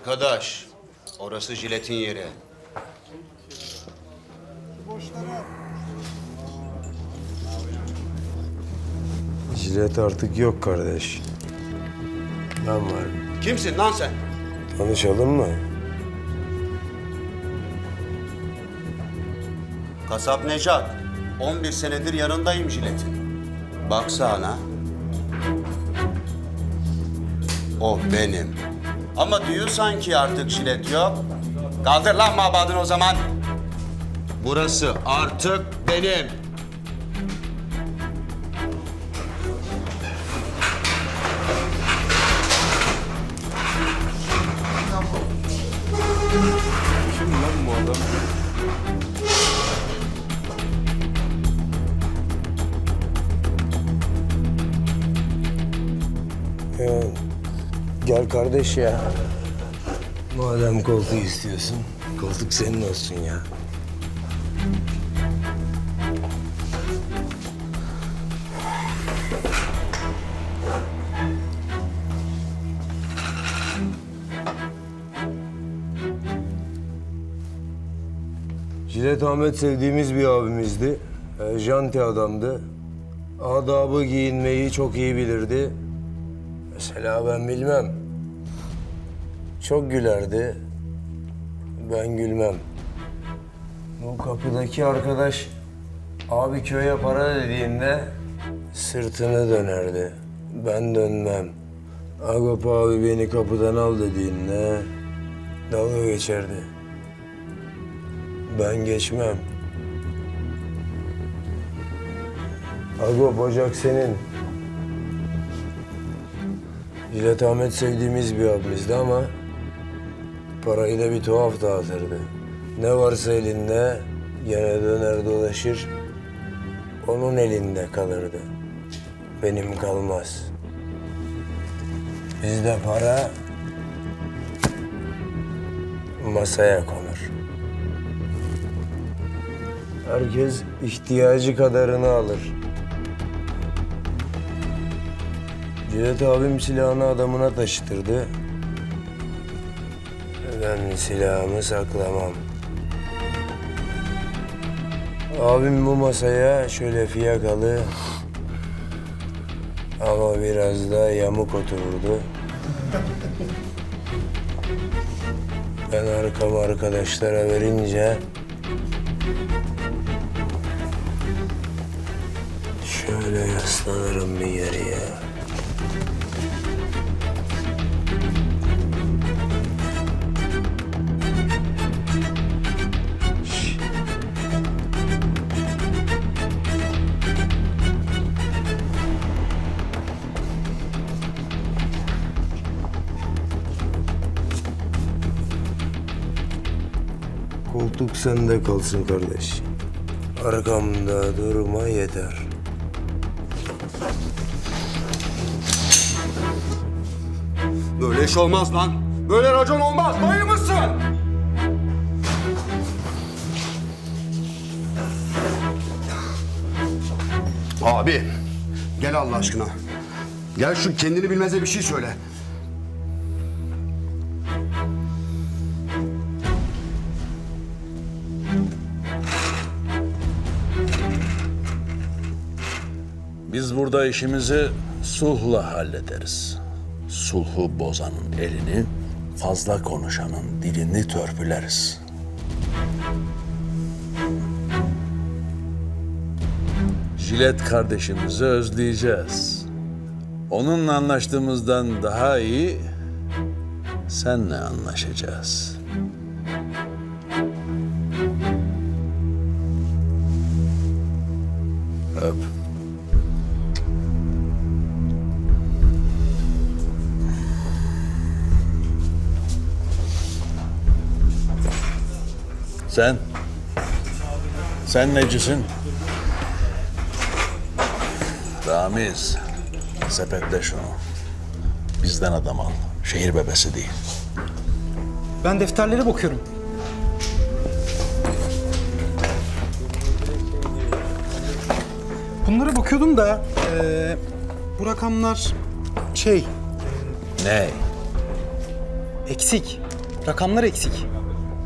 Arkadaş, orası jiletin yeri. Jilet artık yok kardeş. Ben varım. Kimsin lan sen? Tanışalım mı? Kasap Necat. 11 senedir yanındayım jiletin. Baksana. O benim. Ama diyor sanki artık jilet yok. Kaldır lan mabadını o zaman. Burası artık benim. Kim lan bu adam? Ya, gel kardeş ya. Madem koltuğu istiyorsun, koltuk senin olsun ya. Jilet Ahmet sevdiğimiz bir abimizdi. E, janti adamdı. Adabı giyinmeyi çok iyi bilirdi. Mesela ben bilmem. Çok gülerdi. Ben gülmem. Bu kapıdaki arkadaş abi köye para dediğinde sırtını dönerdi. Ben dönmem. Agop abi beni kapıdan al dediğinde dalga geçerdi. Ben geçmem. Agop ocak senin. Jilet Ahmet sevdiğimiz bir abimizdi ama parayı da bir tuhaf dağıtırdı. Ne varsa elinde gene döner dolaşır. Onun elinde kalırdı. Benim kalmaz. Bizde para masaya konur. Herkes ihtiyacı kadarını alır. Cihat abim silahını adamına taşıtırdı. Ben silahımı saklamam. Abim bu masaya şöyle fiyakalı ama biraz da yamuk otururdu. Ben arkamı arkadaşlara verince şöyle yaslanırım bir yere ya. Koltuk sende kalsın kardeş. Arkamda durma yeter. Böyle iş olmaz lan. Böyle racon olmaz. Bayır mısın? Abi, gel Allah aşkına. Gel şu kendini bilmeze bir şey söyle. Biz burada işimizi sulhla hallederiz. Sulhu bozanın elini, fazla konuşanın dilini törpüleriz. Jilet kardeşimizi özleyeceğiz. Onunla anlaştığımızdan daha iyi senle anlaşacağız. Öp. Sen? Sen necisin? Ramiz, sepetle şunu. Bizden adam al. Şehir bebesi değil. Ben defterlere bakıyorum. Bunlara bakıyordum da eee, bu rakamlar şey Ne? eksik. Rakamlar eksik.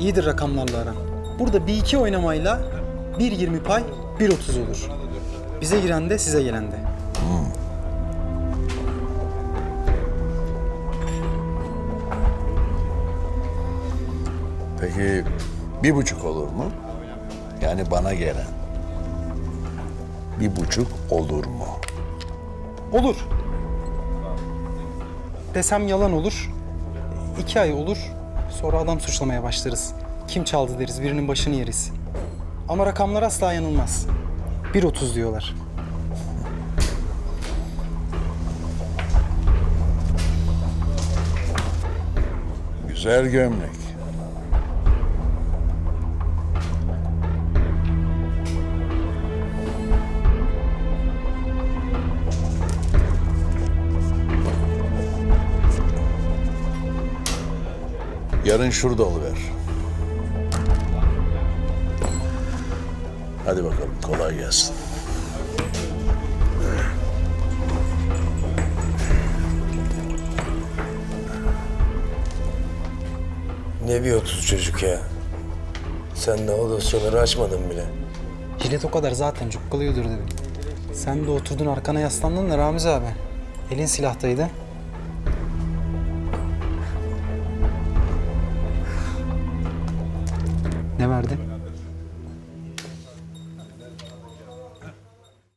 İyidir rakamlarla aran. Burada bir iki oynamayla 1.20 pay 1.30 olur. Bize giren de size gelen de. Peki bir buçuk olur mu? Yani bana gelen. Bir buçuk olur mu? Olur. Desem yalan olur. İki ay olur. Sonra adam suçlamaya başlarız. Kim çaldı deriz, birinin başını yeriz. Ama rakamlar asla yanılmaz. 1.30 diyorlar. Güzel gömlek. Yarın şurada oluver. Hadi bakalım kolay gelsin. Ne bir otuz çocuk ya. Sen de o dosyaları açmadın bile. Jilet o kadar zaten cukkalıyordur dedim. Sen de oturdun arkana yaslandın da Ramiz abi. Elin silahtaydı. Ne verdin?